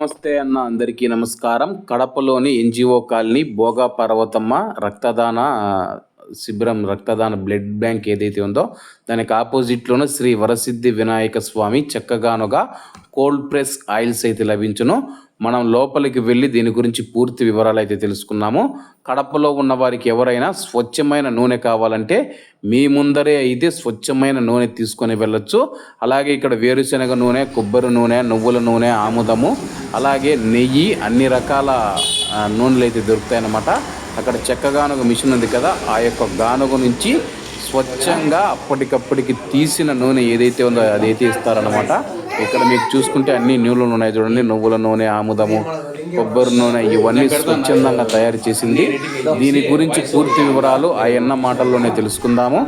నమస్తే అన్న అందరికీ నమస్కారం. కడపలోని ఎన్జిఓ కాలనీ భోగా పర్వతమ్మ రక్తదాన శిబిరం రక్తదాన బ్లడ్ బ్యాంక్ ఏదైతే ఉందో దానికి ఆపోజిట్లోనే శ్రీ వరసిద్ధి వినాయక స్వామి చక్కగానుగా కోల్డ్ ప్రెస్ ఆయిల్స్ అయితే లభించును. మనం లోపలికి వెళ్ళి దీని గురించి పూర్తి వివరాలు అయితే తెలుసుకున్నాము. కడపలో ఉన్న వారికి ఎవరైనా స్వచ్ఛమైన నూనె కావాలంటే మీ ముందరే అయితే స్వచ్ఛమైన నూనె తీసుకొని వెళ్ళొచ్చు. అలాగే ఇక్కడ వేరుశనగ నూనె కొబ్బరి నూనె నువ్వుల నూనె ఆముదము అలాగే నెయ్యి అన్ని రకాల నూనెలు అయితే దొరుకుతాయి అక్కడ అక్కడ చెక్కగానుగ మిషన్ ఉంది కదా ఆ యొక్క గానుగ నుంచి స్వచ్ఛంగా అప్పటికప్పటికి తీసిన నూనె ఏదైతే ఉందో అదైతే ఇస్తారనమాట ఇక్కడ మీకు చూసుకుంటే అన్ని నూనెలు ఉన్నాయి చూడండి నువ్వుల నూనె ఆముదము కొబ్బరి నూనె ఇవన్నీ స్వచ్ఛందంగా తయారు చేసింది. దీని గురించి పూర్తి వివరాలు ఆ ఎన్న మాటల్లోనే తెలుసుకుందాము.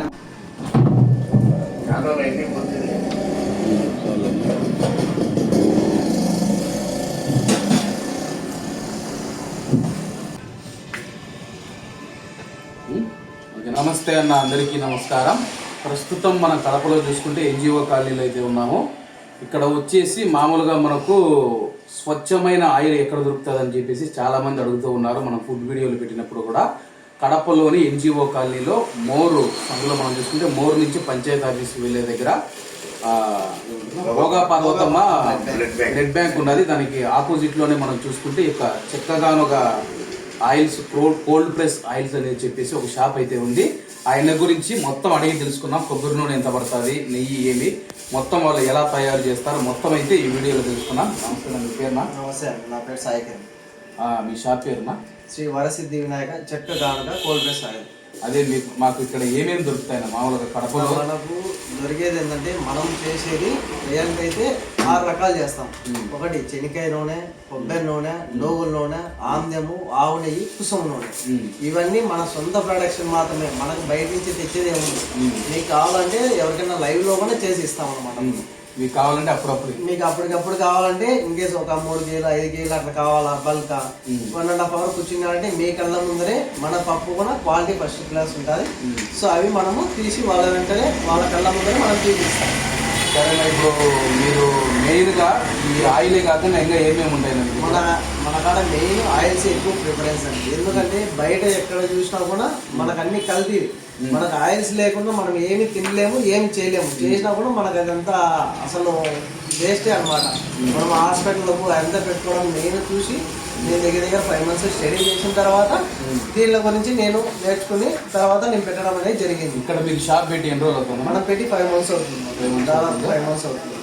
నమస్తే అన్న అందరికీ నమస్కారం. ప్రస్తుతం మనం కడపలో చూసుకుంటే ఎన్జిఓ కాలనీలో అయితే ఉన్నాము. ఇక్కడ వచ్చేసి మామూలుగా మనకు స్వచ్ఛమైన ఆయిల్ ఎక్కడ దొరుకుతుంది అని చెప్పేసి చాలా మంది అడుగుతూ ఉన్నారు. మనం ఫుడ్ వీడియోలు పెట్టినప్పుడు కూడా. కడపలోని ఎన్జిఓ కాలనీలో మోరు అందులో మనం చూసుకుంటే మోరు నుంచి పంచాయతీ ఆఫీస్ వెళ్ళే దగ్గర భోగా పర్వతమ్మ బ్లడ్ బ్యాంక్ ఉన్నది. దానికి ఆపోజిట్లోనే మనం చూసుకుంటే ఇక చక్కగానొక oils cold cold press oils అనేది చెప్పేసి ఒక షాప్ అయితే ఉంది. ఆయన గురించి మొత్తం అడిగి తెలుసుకున్నాం కొబ్బరి నూనె ఎంత పడుతుంది నెయ్యి ఏమి మొత్తం వాళ్ళు ఎలా తయారు చేస్తారో మొత్తం అయితే ఈ వీడియోలో తెలుసుకున్నాం నమస్తే మీ పేరునా? నమస్తే నా పేరు సాయి మీ షాప్ పేరునా? శ్రీ వరసిద్ధి వినాయక చెట్టు గానుగా కోల్డ్ ప్రెస్ ఆయిల్. అదే మీకు మాకు ఇక్కడ ఏమేమి దొరుకుతాయి మామూలుగా కడపలో? మనకు దొరికేది ఏంటంటే మనం చేసేది రియల్గా అయితే ఆరు రకాలు చేస్తాం. ఒకటి చెనికాయ నూనె కొబ్బరి నూనె నువ్వుల నూనె ఆమ్యము ఆవు నెయ్యి కుసుమ నూనె. ఇవన్నీ మన సొంత ప్రొడక్షన్ మాత్రమే. మనకు బయట నుంచి తెచ్చేది ఏముంది? మీకు కావాలంటే ఎవరికైనా లైవ్లో కూడా చేసి ఇస్తాం అనమాట. మీకు కావాలంటే అప్పుడప్పుడు. మీకు అప్పటికప్పుడు కావాలంటే ఇంకేస్ ఒక మూడు కేజీలు ఐదు కేజీలు అట్లా కావాలా bulk one and half hour కూర్చున్నారంటే మీ కళ్ళ ముందరే మన పప్పు కూడా క్వాలిటీ ఫస్ట్ క్లాస్ ఉంటుంది. సో అవి మనము తీసి వాళ్ళ వెంటనే వాళ్ళ కళ్ళ ముందరే మనం చూపిస్తాం సరే మరి ఇప్పుడు మీరు మెయిన్గా ఈ ఆయిలే కాకుండా ఇంకా ఏమేమి ఉంటాయి మన మన కాడ మెయిన్ ఆయిల్స్ ఎక్కువ ప్రిఫరెన్స్ అండి. ఎందుకంటే బయట ఎక్కడ చూసినా కూడా మనకు అన్ని కల్తీ మనకు ఆయిల్స్ లేకుండా మనం ఏమి తినలేము ఏమి చేయలేము. చేసినా కూడా మనకు అదంతా అసలు వేస్టే అన్నమాట. మనం హాస్పిటల్లో ఎంత పెట్టుకోవడం నేను చూసి నేను దగ్గర దగ్గర ఫైవ్ మంత్స్ స్టడీ చేసిన తర్వాత దీనిల గురించి నేను నేర్చుకుని తర్వాత నేను పెట్టడం అనేది జరిగింది. ఇక్కడ మీకు షాప్ పెట్టి ఎన్ని రోజులు అవుతుంది? మనం పెట్టి ఫైవ్ మంత్స్ అవుతుంది. దాదాపు ఫైవ్ మంత్స్ అవుతుంది.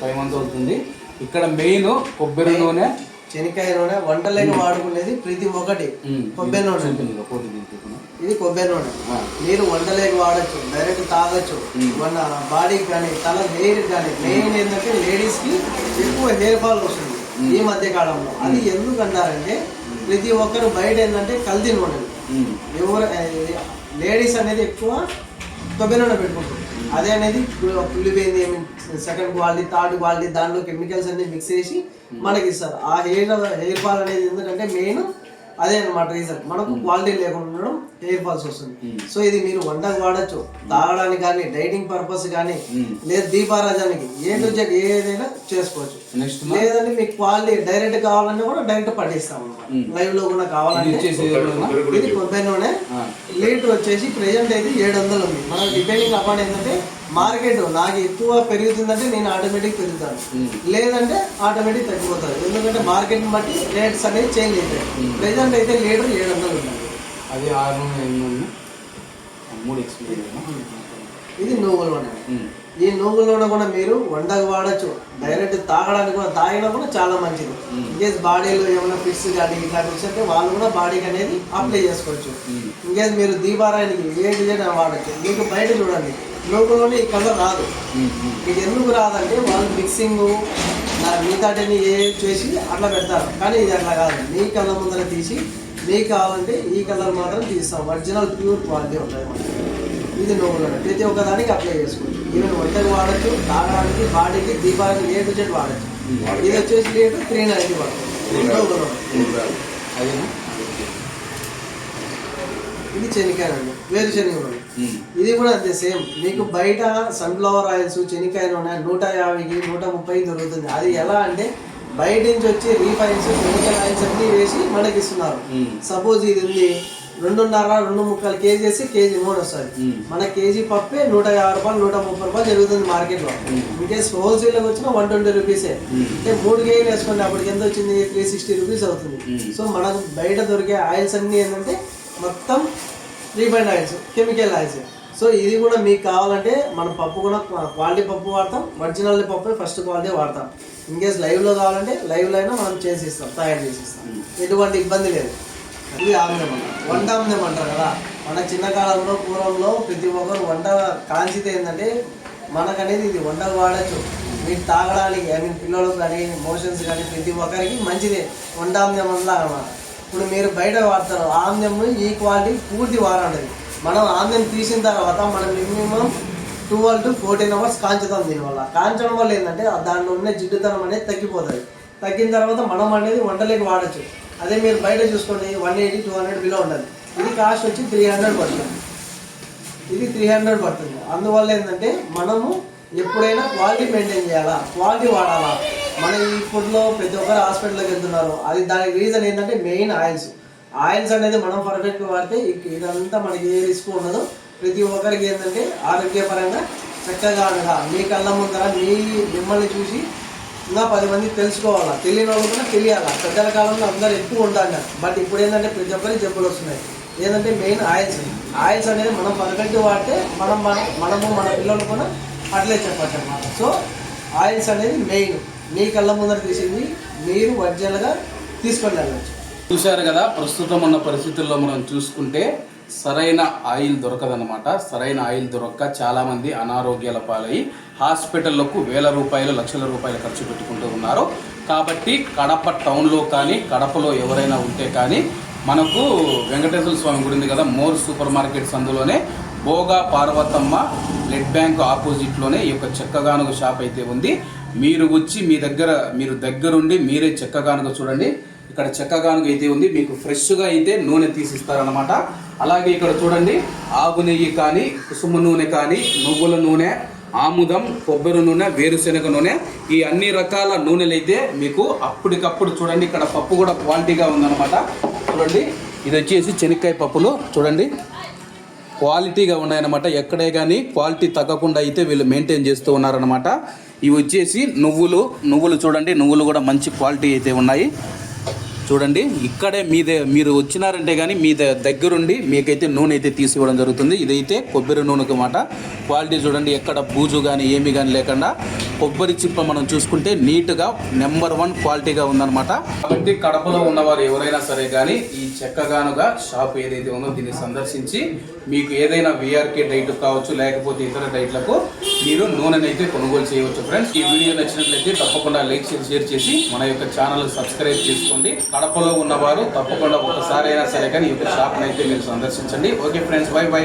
ఫైవ్ మంత్స్ అవుతుంది. ఇక్కడ మెయిన్ కొబ్బరి నూనె శనక్కాయ నూనె వంటలేక వాడుకునేది ప్రతి ఒక్కటి. కొబ్బరి నూనె. ఇది కొబ్బరి నూనె. మీరు వంటలేక వాడచ్చు డైరెక్ట్ తాగొచ్చు. మన బాడీకి కానీ తల హెయిర్ కానీ మెయిన్ ఏంటంటే లేడీస్కి ఎక్కువ హెయిర్ ఫాల్ వస్తుంది. ఈ మధ్య కాలంలో అది ఎందుకు అంటారంటే ప్రతి ఒక్కరు బయట ఏంటంటే కల్తీ నూనె ఉమ్. ఎవరు లేడీస్ అనేది ఎక్కువ కొబ్బరి నూనె పెట్టుకుంటారు. అదే అనేది పులిపోయింది సెకండ్ క్వాలిటీ థర్డ్ క్వాలిటీ దాంట్లో కెమికల్స్ అన్ని మిక్స్ చేసి మనకి ఇస్తారు. ఆ హెయిర్ హెయిర్ ఫాల్ అనేది ఎందుకంటే మెయిన్ అదే అనమాట రీజన్ మనకు క్వాలిటీ లేకుండా ఉండడం హెయిర్ ఫాల్స్ వస్తుంది. సో ఇది మీరు వంటకు వాడచ్చు. తాగడానికి కానీ డైటింగ్ పర్పస్ కానీ లేదా దీపారాజానికి ఏ టు జెడ్ ఏదైనా చేసుకోవచ్చు. నెక్స్ట్ లేదంటే మీకు క్వాలిటీ డైరెక్ట్ కావాలన్నా కూడా డైరెక్ట్ పట్టిస్తాం అన్నమాట. లైవ్లో కూడా కావాలంటే ఎవరైనా? ఇది కొబ్బరి నూనె లీటర్ వచ్చేసి ప్రెజెంట్ అయితే ఏడు వందలు ఉంది. మనం డిపెండింగ్ అపాన్ ఏంటంటే మార్కెట్ నాకు ఎక్కువ పెరుగుతుందంటే నేను ఆటోమేటిక్ పెరుగుతాను. లేదంటే ఆటోమేటిక్ తగ్గిపోతాను. ఎందుకంటే మార్కెట్ బట్టి రేట్స్ అనేది చేంజ్ అవుతాయి. ప్రెజెంట్ అయితే లీటర్ ఏడు వందలు ఉంది అది ఆరు మూడు ఇది నువ్వుల ఈ నువ్వుల కూడా మీరు వంటకు వాడచ్చు. డైరెక్ట్ తాగడానికి కూడా తాగినా కూడా చాలా మంచిది. ఇంకేస్ బాడీలో ఏమైనా ఫిట్స్ కానీ ఇట్లాంటి వస్తే వాళ్ళు కూడా బాడీకి అనేది అప్లై చేసుకోవచ్చు. ఇంకేస్ మీరు దీపారాయణకి ఏ డిజైన్ వాడచ్చు మీకు బయట చూడండి. నువ్వులోనే ఈ కలర్ రాదు. మీకు ఎందుకు రాదంటే వాళ్ళు మిక్సింగ్ మిగతాటిని ఏ చేసి అట్లా పెడతారు. కానీ ఇది అట్లా కాదు. మీ కళ్ళ ముందర తీసి మీకు కావాలంటే ఈ కలర్ మాత్రం తీస్తాం. ఒరిజినల్ ప్యూర్ క్వాలిటీ ఉంటుంది మనకి. ఇది నువ్వులు ప్రతి ఒక్క దానికి అప్లై చేసుకోవచ్చు. ఈవెన్ వంటకు వాడచ్చు తాగడానికి బాడీకి దీపానికి ఏ టు జెడ్ వాడచ్చు. ఇది వచ్చేసి లీటర్ త్రీ నైన్టీ. ఇది శనికాయ నూనె వేరు శనగ ఇది కూడా అంతే సేమ్. మీకు బయట సన్ఫ్లవర్ ఆయిల్స్ చెనికాయ నూనె నూట యాభైకి నూట ముప్పై దొరుకుతుంది. అది ఎలా అంటే బయట నుంచి వచ్చి రీఫైన్స్ కెమికల్ ఆయిల్స్ అన్ని వేసి మనకి ఇస్తున్నారు సపోజ్ ఇది ఉంది రెండున్నర రెండు ముక్కలు కేజీ వేసి కేజీ నూనె వస్తుంది. మన కేజీ పప్పే నూట యాభై రూపాయలు నూట ముప్పై రూపాయలు జరుగుతుంది మార్కెట్లో ఇన్కేస్ హోల్సేల్ వచ్చిన వన్ ట్వంటీ రూపీసే అంటే మూడు కేజీలు వేసుకోండి అప్పటికి ఎంత వచ్చింది? త్రీ సిక్స్టీ రూపీస్ అవుతుంది. సో మనకు బయట దొరికే ఆయిల్స్ అన్ని ఏంటంటే మొత్తం refined oils chemical oils so ఇది కూడా మీకు కావాలంటే మన పప్పు కూడా క్వాలిటీ పప్పు వాడతాం ఒరిజినల్ పప్పు ఫస్ట్ క్వాలిటీ వాడతాం. ఇన్ కేస్ లైవ్లో కావాలంటే లైవ్లో అయినా మనం చేసి ఇస్తాం తయారు చేసి ఇస్తాం. ఎటువంటి ఇబ్బంది లేదు. ఇది ఆమ్యం అంటారు వంట ఆమ్యం అంటారు కదా. మన చిన్న కాలంలో పూర్వంలో ప్రతి ఒక్కరు వంట కాంచితే ఏంటంటే మనకనేది ఇది వంటకు వాడచ్చు. మీకు తాగడానికి ఐ మీన్ పిల్లలకు కానీ మోషన్స్ కానీ ప్రతి ఒక్కరికి మంచిదే. వంట ఆమ్యం అలా అన్నమాట. ఇప్పుడు మీరు బయట వాడతారు. ఆమ్యం ఈ క్వాలిటీ పూర్తి వాడండి మనం ఆమ్యం తీసిన తర్వాత మనం minimum twelve to fourteen hours కాంచుతాం దీనివల్ల. కాంచడం వల్ల ఏంటంటే దాంట్లో ఉన్న జిడ్డుతనం అనేది తగ్గిపోతుంది. తగ్గిన తర్వాత మనం అనేది వంటలేకి వాడచ్చు. అదే మీరు బయట చూసుకోండి one eighty two hundred below ఉంటుంది ఇది కాస్ట్ వచ్చి త్రీ హండ్రెడ్ పడుతుంది. ఇది త్రీ హండ్రెడ్ పడుతుంది. అందువల్ల ఏంటంటే మనము ఎప్పుడైనా క్వాలిటీ మెయింటైన్ చేయాలా? క్వాలిటీ వాడాలా? మన ఈ ప్రతి ఒక్కరు హాస్పిటల్కి వెళ్తున్నారు. అది దానికి రీజన్ ఏంటంటే మెయిన్ ఆయిల్స్ ఆయిల్స్ అనేది మనం పర్ఫెక్ట్గా వాడితే ఇదంతా మనకి ఏ రిస్క్ ఉండదు. ప్రతి ఒక్కరికి ఏంటంటే ఆరోగ్యపరంగా చక్కగా అనగా మీ కళ్ళ ముందర మీ మిమ్మల్ని చూసి ఇంకా పది మంది తెలుసుకోవాలా? తెలియని వాళ్ళు కూడా తెలియాలా? పెద్దల కాలంలో అందరూ ఎక్కువ ఉంటారు బట్ ఇప్పుడు ఏంటంటే ప్రతి ఒక్కరికి జబ్బులు వస్తున్నాయి. ఏంటంటే మెయిన్ ఆయిల్స్ ఆయిల్స్ అనేది మనం పర్ఫెక్ట్ వాడితే మనం మన- మనము మన పిల్లలు కూడా అట్లే చెప్పచ్చు అన్నమాట. సో ఆయిల్స్ అనేది మెయిన్. మీ కళ్ళ ముందర తీసింది మీరు ఒరిజినల్గా తీసుకొని వెళ్ళచ్చు. చూశారు కదా ప్రస్తుతం ఉన్న పరిస్థితుల్లో మనం చూసుకుంటే సరైన ఆయిల్ దొరకదన్నమాట. సరైన ఆయిల్ దొరక్క చాలామంది అనారోగ్యాల పాలై హాస్పిటళ్ళకు వేల రూపాయలు లక్షల రూపాయలు ఖర్చు పెట్టుకుంటూ ఉన్నారు. కాబట్టి కడప టౌన్లో కానీ కడపలో ఎవరైనా ఉంటే కానీ మనకు వెంకటేశ్వర స్వామి గుడి ఉంది కదా మోర్ సూపర్ మార్కెట్స్ అందులోనే భోగా పార్వతమ్మ బ్లడ్ బ్యాంక్ ఆపోజిట్లోనే ఈ యొక్క చెక్కగానుగ షాప్ అయితే ఉంది. మీరు వచ్చి మీ దగ్గర మీరు దగ్గరుండి మీరే చెక్కగానుగ చూడండి. ఇక్కడ చెక్కగానుగ అయితే ఉంది. మీకు ఫ్రెష్గా అయితే నూనె తీసిస్తారనమాట అలాగే ఇక్కడ చూడండి ఆవు నెయ్యి కానీ కుసుమ నూనె కానీ నువ్వుల నూనె ఆముదం కొబ్బరి నూనె వేరుశనగ నూనె ఈ అన్ని రకాల నూనెలైతే మీకు అప్పటికప్పుడు చూడండి ఇక్కడ పప్పు కూడా క్వాలిటీగా ఉందన్నమాట. చూడండి ఇది వచ్చేసి శనక్కాయ పప్పులు. చూడండి. క్వాలిటీగా ఉన్నాయన్నమాట. ఎక్కడే కానీ క్వాలిటీ తగ్గకుండా అయితే వీళ్ళు మెయింటైన్ చేస్తూ ఉన్నారనమాట ఇవి వచ్చేసి నువ్వులు నువ్వులు చూడండి నువ్వులు కూడా మంచి క్వాలిటీ అయితే ఉన్నాయి. చూడండి ఇక్కడే మీదే మీరు వచ్చినారంటే కానీ మీ దగ్గరుండి మీకైతే నూనె అయితే తీసివ్వడం జరుగుతుంది. ఇదైతే కొబ్బరి నూనెకి మాట. క్వాలిటీ చూడండి ఎక్కడ బూజు కానీ ఏమి కానీ లేకుండా కొబ్బరి చిప్ప మనం చూసుకుంటే నీట్గా నెంబర్ వన్ క్వాలిటీగా ఉందన్నమాట. కాబట్టి కడపలో ఉన్నవారు ఎవరైనా సరే కానీ ఈ చెక్కగానుగా షాప్ ఏదైతే ఉందో దీన్ని సందర్శించి మీకు ఏదైనా విఆర్కే డైట్ కావచ్చు లేకపోతే ఇతర డైట్లకు మీరు నూనెనైతే కొనుగోలు చేయవచ్చు. ఫ్రెండ్స్ ఈ వీడియో నచ్చినట్లయితే తప్పకుండా లైక్ చేసి షేర్ చేసి మన యొక్క ఛానల్ సబ్స్క్రైబ్ చేసుకోండి. కడపలో ఉన్నవారు తప్పకుండా ఒకసారి అయినా సరే కానీ ఈ యొక్క షాప్ని అయితే మీరు సందర్శించండి. Okay friends bye bye.